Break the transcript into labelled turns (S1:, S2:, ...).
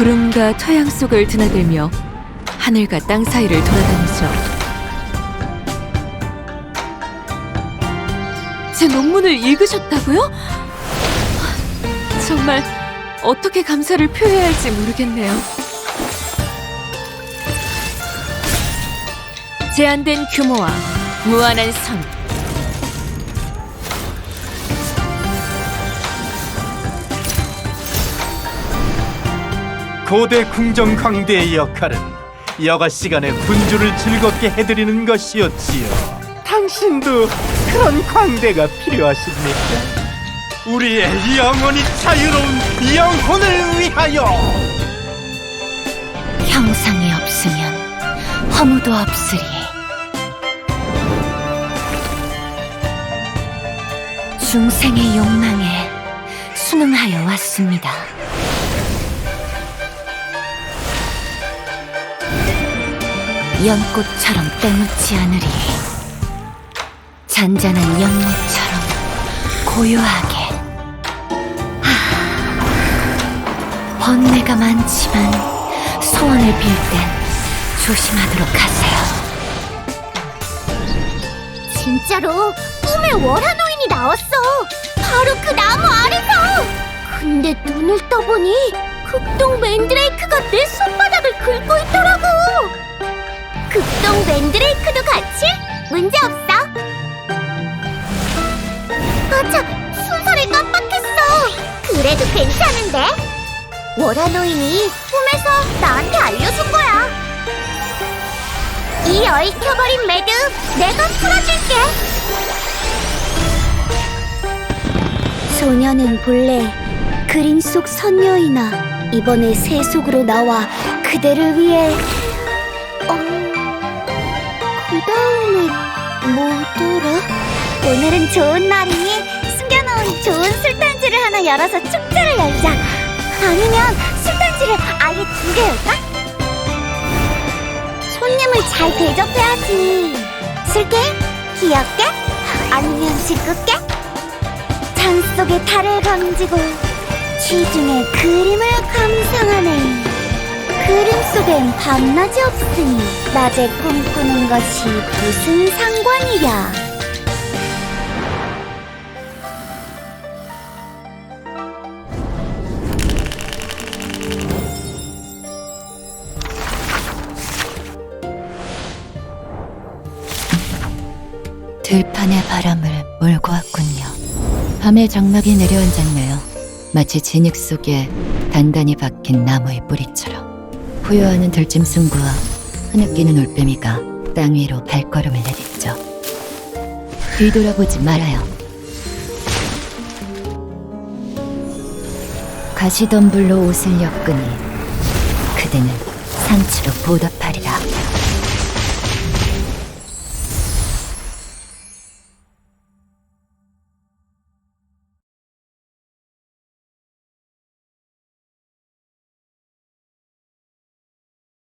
S1: 구름과 토양 속을 드나들며 하늘과 땅 사이를 돌아다니죠. 제 논문을 읽으셨다고요? 정말 어떻게 감사를 표해야 할지 모르겠네요. 제한된 규모와 무한한 선.
S2: 고대 궁정 광대의 역할은 여가 시간에 군주를 즐겁게 해드리는 것이었지요. 당신도 그런 광대가 필요하십니까? 우리의 영원히 자유로운 영혼을 위하여!
S3: 형상이 없으면 허무도 없으리. 중생의 욕망에 순응하여 왔습니다. 연꽃처럼 때묻지 않으리. 잔잔한 연못처럼 고요하게. 하, 번뇌가 많지만 소원을 빌 땐 조심하도록 하세요.
S4: 진짜로 꿈에 월화노인이 나왔어. 바로 그 나무 아래서. 근데 눈을 떠보니 극동 맨드레이크가 내 손바닥을 긁고 있더라고. 극동 맨드레이크도 같이? 문제 없어. 아차, 순서를 깜빡했어. 그래도 괜찮은데? 월화노인이 꿈에서 나한테 알려준 거야. 이 얽혀버린 매듭 내가 풀어줄게. 소녀는 본래 그림 속 선녀이나 이번에 새 속으로 나와 그대를 위해 오늘은 좋은 날이니 숨겨놓은 좋은 술단지를 하나 열어서 축제를 열자. 아니면 술단지를 아예 두 개 열까? 손님을 잘 대접해야지. 슬게? 귀엽게? 아니면 짓궂게? 장 속에 달을 건지고 취중에 그림을 감상하네. 그림 속엔 밤낮이 없으니 낮에 꿈꾸는 것이 무슨 상관이랴.
S3: 들판의 바람을 몰고 왔군요. 밤의 장막이 내려앉았네요. 마치 진흙 속에 단단히 박힌 나무의 뿌리처럼. 후요하는 들짐승과 흐느끼는 올빼미가 땅 위로 발걸음을 내딛죠. 뒤돌아보지 말아요. 가시덤불로 옷을 엮으니 그대는 상처로 보답할